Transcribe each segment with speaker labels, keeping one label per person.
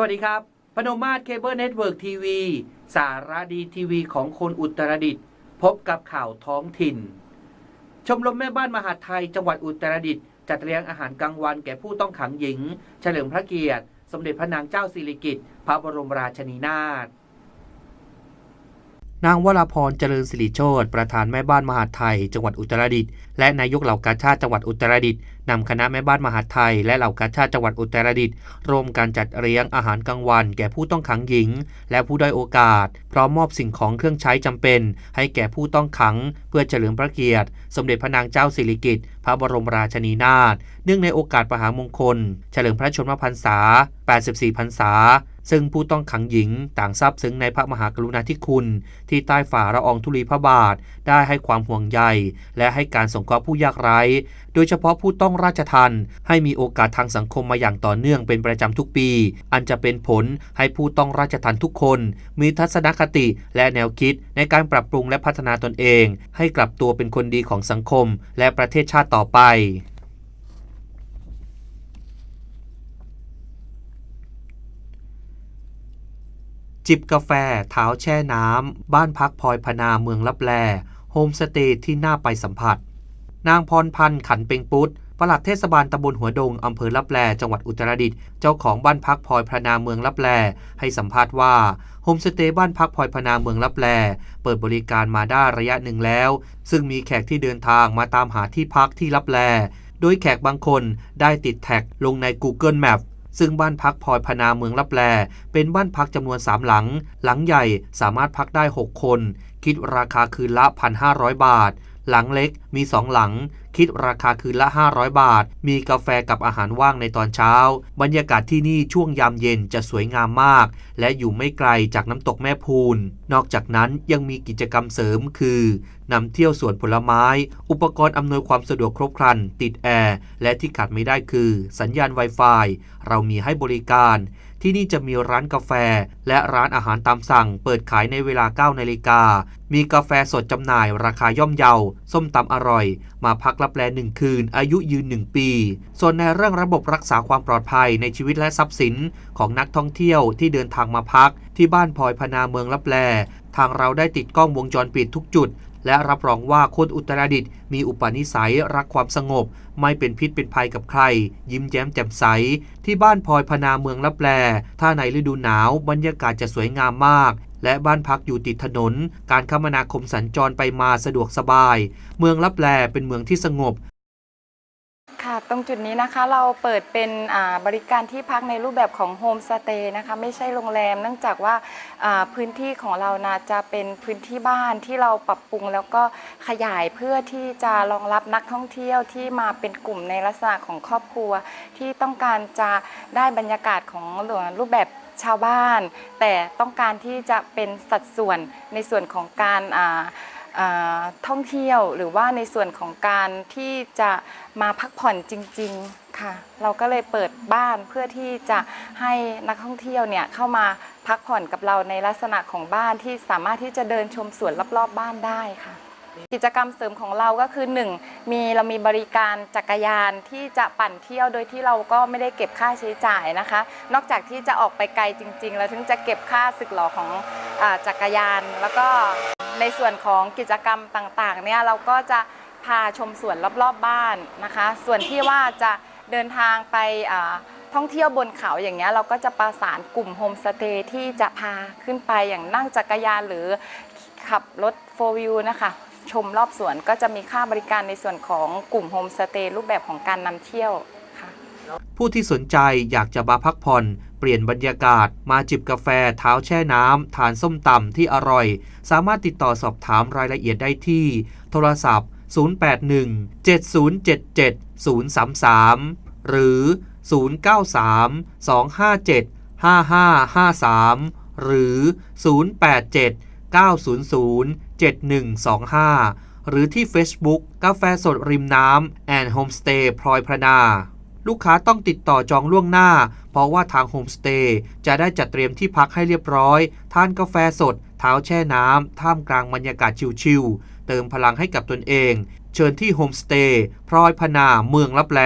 Speaker 1: สวัสดีครับ พนมมาศเคเบิลเน็ตเวิร์กทีวีสารดีทีวีของคนอุตรดิตถ์พบกับข่าวท้องถิ่น ชมรมแม่บ้านมหาไทย จังหวัดอุตรดิตถ์จัดเลี้ยงอาหารกลางวันแก่ผู้ต้องขังหญิง เฉลิมพระเกียรติ สมเด็จพระนางเจ้าสิริกิติ์พระบรมราชินีนาถ นางวราพรเจริญสิริโชตประธานแม่บ้านมหาไทย จังหวัดอุตรดิตถ์และนายกเหล่ากาชาติจังหวัดอุตรดิตถ์นำคณะแม่บ้านมหาไทย และเหล่ากาชาติจังหวัดอุตรดิตถ์ร่วมกันจัดเลี้ยงอาหารกลางวัน แก่ผู้ต้องขังหญิง และผู้ด้อยโอกาส พร้อมมอบสิ่งของเครื่องใช้จำเป็น ให้แก่ผู้ต้องขัง เพื่อเฉลิมพระเกียรติ สมเด็จพระนางเจ้าสิริกิติ์พระบรมราชินีนาถเนื่องในโอกาสมหามงคล เฉลิมพระชนมพรรษา 84 พรรษา ซึ่งผู้ต้องขังหญิงต่างซาบซึ้งในพระมหากรุณาธิคุณ ที่ใต้ฝ่าละอองธุลีพระบาทได้ให้ความห่วงใย และให้การสงเคราะห์ผู้ยากไร้ โดยเฉพาะผู้ต้องราชทันให้มีโอกาสทางสังคมมาอย่างต่อเนื่องเป็นประจำทุกปี อันจะเป็นผลให้ผู้ต้องราชทันทุกคน มีทัศนคติและแนวคิดในการปรับปรุงและพัฒนาตนเอง ให้กลับตัวเป็นคนดีของสังคม และประเทศชาติต่อไป จิบกาแฟเท้าแช่น้ำ บ้านพักพลอยพนาเมืองลับแล โฮมสเตย์ที่น่าไปสัมผัส นางพรพันธ์ขันเปงปุตปลัดเทศบาลตำบลหัวดง อำเภอลับแล จังหวัดอุตรดิตถ์ เจ้าของบ้านพักพลอยพนาเมืองลับแล ให้สัมภาษณ์ว่า โฮมสเตย์บ้านพักพลอยพนาเมืองลับแล เปิดบริการมาได้ระยะหนึ่งแล้ว ซึ่งมีแขกที่เดินทางมาตามหาที่พักที่ลับแล โดยแขกบางคนได้ติดแท็กลงใน Google Map ซึ่งบ้านพักพลอยพนาเมืองลับแล เป็นบ้านพักจำนวน 3 หลัง หลังใหญ่สามารถพักได้ 6 คน คิดราคาคืนละ 1,500 บาท หลังเล็กมี 2 หลัง คิดราคาคืนละ 500 บาท มีกาแฟกับอาหารว่างในตอนเช้า บรรยากาศที่นี่ช่วงยามเย็นจะสวยงามมาก และอยู่ไม่ไกลจากน้ำตกแม่พูน นอกจากนั้นยังมีกิจกรรมเสริมคือนำเที่ยวสวนผลไม้ อุปกรณ์อำนวยความสะดวกครบครัน ติดแอร์ และที่ขาดไม่ได้คือ สัญญาณ Wi-Fi เรามีให้บริการที่นี่จะมีร้านกาแฟ และร้านอาหารตามสั่ง เปิดขายในเวลา 9 นาฬิกา มีกาแฟสดจำหน่ายราคาย่อมเยา ส้มตำอร่อย มาพักรับแลหนึ่งคืน อายุยืน 1 ปี ส่วนในเรื่องระบบรักษาความปลอดภัยในชีวิตและทรัพย์สินของนักท่องเที่ยวที่เดินทางมาพัก ที่บ้านพลอยพนาเมืองรับแล ทางเราได้ติดกล้องวงจรปิดทุกจุด และรับรองว่าคนอุตรดิตถ์มีอุปนิสัยรักความสงบ ไม่เป็นพิษเป็นภัยกับใคร ยิ้มแย้มแจ่มใส ที่บ้านพลอยพนาเมืองลับแล ถ้าในฤดูหนาวบรรยากาศจะสวยงามมากและบ้านพักอยู่ติดถนน การคมนาคมสัญจรไปมาสะดวกสบาย เมืองลับแลเป็นเมืองที่สงบ
Speaker 2: ค่ะ ตรงจุดนี้นะคะเราเปิดเป็นบริการที่พักในรูปแบบของโฮมสเตย์นะคะไม่ใช่โรงแรม เนื่องจากว่าพื้นที่ของเรานะจะเป็นพื้นที่บ้านที่เราปรับปรุง แล้วก็ขยายเพื่อที่จะรองรับนักท่องเที่ยวที่มาเป็นกลุ่มในลักษณะของครอบครัว ที่ต้องการจะได้บรรยากาศของรูปแบบชาวบ้าน แต่ต้องการที่จะเป็นสัดส่วนในส่วนของการอ่า ท่องเที่ยวหรือว่าในส่วนของการที่จะมาพักผ่อนจริง ๆค่ะ เราก็เลยเปิดบ้านเพื่อที่จะให้นักท่องเที่ยวเนี่ยเข้ามาพักผ่อนกับเราในลักษณะของบ้านที่สามารถที่จะเดินชมสวนรอบๆบ้านได้ค่ะ กิจกรรมเสริมของเราก็คือ 1. มีเรามีบริการจักรยานที่จะปั่นเที่ยวโดยที่เราก็ไม่ได้เก็บค่าใช้จ่ายนะคะ นอกจากที่จะออกไปไกลจริง ๆ แล้วถึงจะเก็บค่าสึกหลอของอจักรยานแล้วก็ ในส่วนของกิจกรรมต่างๆเนี่ยเราก็จะพาชมสวนรอบๆบ้านนะคะ ส่วนที่ว่าจะเดินทางไปท่องเที่ยวบนเขาอย่างเงี้ยเราก็จะประสานกลุ่มโฮมสเตย์ที่จะพาขึ้นไปอย่างนั่งจักรยานหรือขับรถโฟวิวนะคะชมรอบสวนก็จะมีค่าบริการในส่วนของกลุ่มโฮมสเตย์รูปแบบของการนำเที่ยว
Speaker 1: ผู้ที่สนใจอยากจะมาพักผ่อน เปลี่ยนบรรยากาศ มาจิบกาแฟ เท้าแช่น้ำทานส้มตำที่อร่อย สามารถติดต่อสอบถามรายละเอียดได้ที่ โทรศัพท์ 081 7077 033 หรือ 093 257 5553 หรือ 087 900 7125 หรือที่ Facebook กาแฟสดริมน้ำแอนด์โฮมสเตย์พลอยพระนา ลูกค้าต้องติดต่อจองล่วงหน้า เพราะว่าทางโฮมสเตย์จะได้จัดเตรียมที่พักให้เรียบร้อย ทานกาแฟสด เท้าแช่น้ำ ท่ามกลางบรรยากาศชิลๆ เติมพลังให้กับตนเอง เชิญที่โฮมสเตย์พลอยพนาเมืองลับแล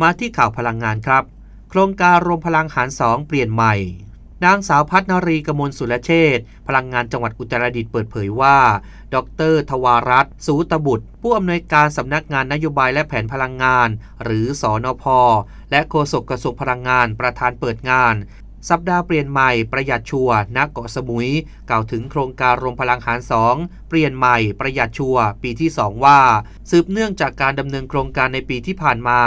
Speaker 1: มาที่ข่าวพลังงานครับ โครงการรวมพลังหารสองเปลี่ยนใหม่ นางสาวพัฒนรีกมลสุรเชษฐ์พลังงานจังหวัดอุตรดิตถ์เปิดเผยว่า ดรทวารัตสูตบุตร ผู้อำนวยการสำนักงานนโยบายและแผนพลังงาน หรือสอนพ และโฆษกกระทรวงพลังงานประธานเปิดงาน สัปดาห์เปลี่ยนใหม่ประหยัดชัวร์ณเกาะสมุย กล่าวถึงโครงการรวมพลังหารสองเปลี่ยนใหม่ประหยัดชัวปีที่ 2 ว่า สืบเนื่องจากการดำเนินโครงการในปีที่ผ่านมา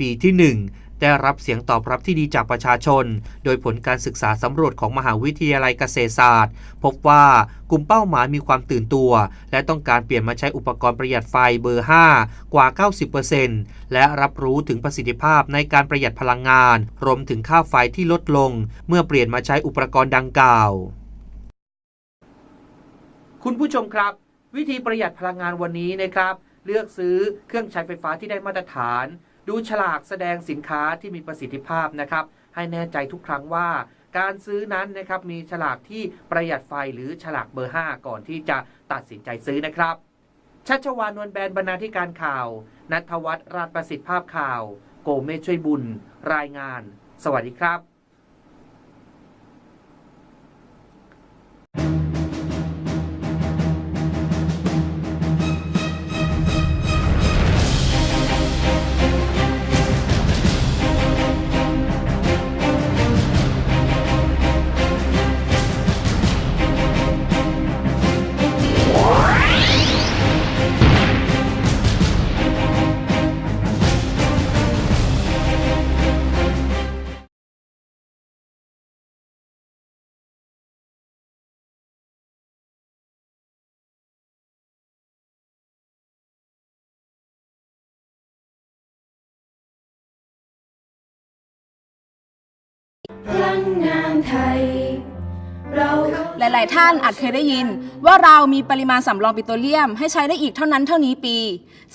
Speaker 1: ปีที่ 1 ได้รับเสียงตอบรับที่ดีจากประชาชน โดยผลการศึกษาสำรวจของมหาวิทยาลัยเกษตรศาสตร์ พบว่ากลุ่มเป้าหมายมีความตื่นตัว และต้องการเปลี่ยนมาใช้อุปกรณ์ประหยัดไฟเบอร์ 5 กว่า 90%และรับรู้ถึงประสิทธิภาพในการประหยัดพลังงาน รวมถึงค่าไฟที่ลดลง เมื่อเปลี่ยนมาใช้อุปกรณ์ดังกล่าว คุณผู้ชมครับ วิธีประหยัดพลังงานวันนี้นะครับ เลือกซื้อเครื่องใช้ไฟฟ้าที่ได้มาตรฐาน ดูฉลากแสดงสินค้าที่มีประสิทธิภาพนะครับ ให้แน่ใจทุกครั้งว่า การซื้อนั้นนะครับมีฉลากที่ประหยัดไฟหรือฉลากเบอร์ 5 ก่อนที่จะตัดสินใจซื้อนะครับ ชัชวานนวลแบนบรรณาธิการข่าว นัทวัฒน์ราชประสิทธิภาพข่าว โกเมชช่วยบุญ รายงาน สวัสดีครับ
Speaker 3: พลังงานไทย เราเข้า
Speaker 4: หลาย ๆ ท่านอาจเคยได้ยิน ว่าเรามีปริมาณสำรองปิโตรเลียมให้ใช้ได้อีกเท่านั้นเท่านี้ปี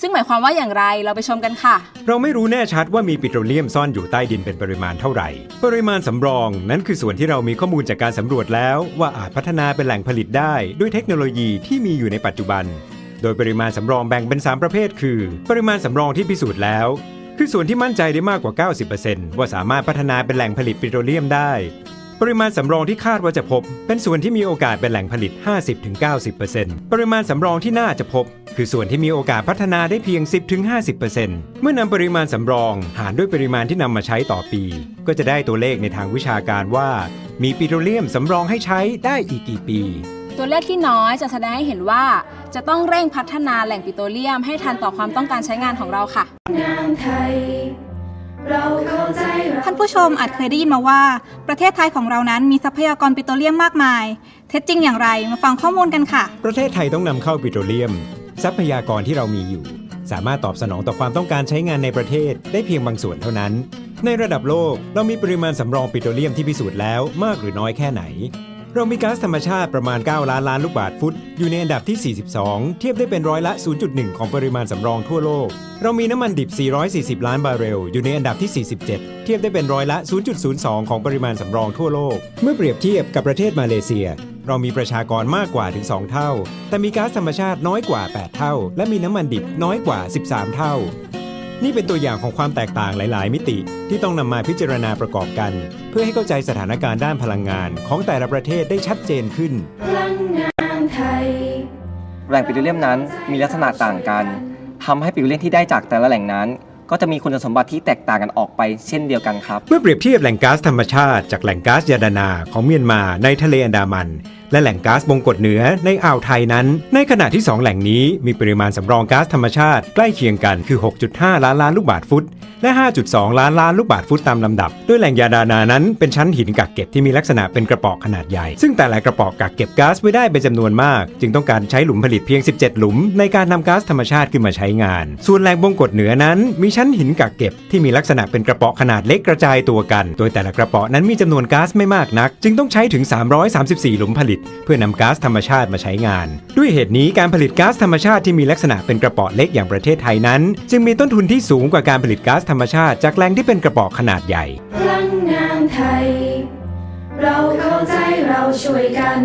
Speaker 4: ซึ่งหมายความว่าอย่างไรเราไปชมกันค่ะ
Speaker 5: เราไม่รู้แน่ชัดว่ามีปิโตรเลียมซ่อนอยู่ใต้ดินเป็นปริมาณเท่าไหร่ ปริมาณสำรองนั้นคือส่วนที่เรามีข้อมูลจากการสำรวจแล้ว ว่าอาจพัฒนาเป็นแหล่งผลิตได้ ด้วยเทคโนโลยีที่มีอยู่ในปัจจุบัน โดยปริมาณสำรองแบ่งเป็น 3 ประเภท คือ ปริมาณสำรองที่พิสูจน์แล้ว คือส่วนที่มั่นใจได้มากกว่า 90%ว่าสามารถพัฒนาเป็นแหล่งผลิตปิโตรเลียมได้ ปริมาณสำรองที่คาดว่าจะพบ เป็นส่วนที่มีโอกาสเป็นแหล่งผลิต 50-90%ปริมาณสำรองที่น่าจะพบ คือส่วนที่มีโอกาสพัฒนาได้เพียง 10-50%เมื่อนำปริมาณสำรองหารด้วยปริมาณที่นำมาใช้ต่อปี ก็จะได้ตัวเลขในทางวิชาการว่า มีปิโตรเลียมสำรองให้ใช้ได้อีกกี่ปี
Speaker 4: ตัวเลขที่น้อยจะแสดงให้เห็นว่า จะต้องเร่งพัฒนาแหล่งปิโตรเลียมให้ทันต่อความต้องการใช้งานของเราค่ะ
Speaker 3: งานไทยเราเข้าใจเรา
Speaker 6: ท่านผู้ชมอาจเคยได้ยินมาว่า ประเทศไทยของเรานั้นมีทรัพยากรปิโตรเลียมมากมาย เท็จจริงอย่างไรมาฟังข้อมูลกันค่ะ
Speaker 5: ประเทศไทยต้องนำเข้าปิโตรเลียม ทรัพยากรที่เรามีอยู่ สามารถตอบสนองต่อความต้องการใช้งานในประเทศได้เพียงบางส่วนเท่านั้น ในระดับโลกเรามีปริมาณสำรองปิโตรเลียมที่พิสูจน์แล้วมากหรือน้อยแค่ไหน เรามีก๊าซธรรมชาติประมาณ 9 ล้านล้านลูกบาศก์ฟุต อยู่ในอันดับที่ 42 เทียบได้เป็นร้อยละ 0.1 ของปริมาณสำรองทั่วโลก เรามีน้ำมันดิบ 440 ล้านบาร์เรล อยู่ในอันดับที่ 47 เทียบได้เป็นร้อยละ 0.02 ของปริมาณสำรองทั่วโลก เมื่อเปรียบเทียบกับประเทศมาเลเซีย เรามีประชากรมากกว่าถึง 2 เท่า แต่มีก๊าซธรรมชาติน้อยกว่า 8 เท่า และมีน้ำมันดิบน้อยกว่า 13 เท่า นี่เป็นตัวอย่างของความแตกต่างหลาย ๆ มิติที่ต้องนำมาพิจารณาประกอบกัน เพื่อให้เข้าใจสถานการณ์ด้านพลังงานของแต่ละประเทศได้ชัดเจนขึ้น
Speaker 3: พลังงานไทย
Speaker 7: แหล่งปิโตรเลียมนั้นมีลักษณะต่างกันทำให้ปิโตรเลียมที่ได้จากแต่ละแหล่งนั้น ก็จะมีคุณสมบัติที่แตกต่างกันออกไปเช่นเดียวกันครับ
Speaker 5: เมื่อเปรียบเทียบแหล่งก๊าซธรรมชาติจากแหล่งก๊าซยาดานาของเมียนมาในทะเลอันดามันและแหล่งก๊าซบงกฎเหนือในอ่าวไทยนั้น ในขณะที่ 2 แหล่งนี้มีปริมาณสำรองก๊าซธรรมชาติใกล้เคียงกันคือ 6.5 ล้านล้านลูกบาศก์ฟุต และ 5.2 ล้านล้านลูกบาศก์ฟุตตามลำดับโดยแหล่งยาดานานั้นเป็นชั้นหินกักเก็บที่มีลักษณะเป็นกระป๋องขนาดใหญ่ ซึ่งแต่ละกระป๋องกักเก็บก๊าซไว้ได้เป็นจำนวนมาก จึงต้องการใช้หลุมผลิตเพียง 17 หลุม ในการนำก๊าซธรรมชาติขึ้นมาใช้งาน ส่วนแหล่งบงกฎเหนือนั้นมีชั้นหินกักเก็บที่มีลักษณะเป็นกระป๋องขนาดเล็กกระจายตัวกัน โดยแต่ละกระป๋องนั้นมีจำนวนก๊าซไม่มากนัก จึงต้องใช้ถึง 334 หลุมผลิตเพื่อนำก๊าซธรรมชาติมาใช้งาน ด้วยเหตุนี้การผลิตก๊าซธรรมชาติที่มีลักษณะเป็นกระป๋อเล็กอย่างประเทศไทยนั้น จึงมีต้นทุนที่สูงกว่าการผลิตก๊าซธรรมชาติจากแหล่งที่เป็นกระป๋อขนาดใหญ่
Speaker 3: พลังงานไทย เราเข้าใจเราช่วยกัน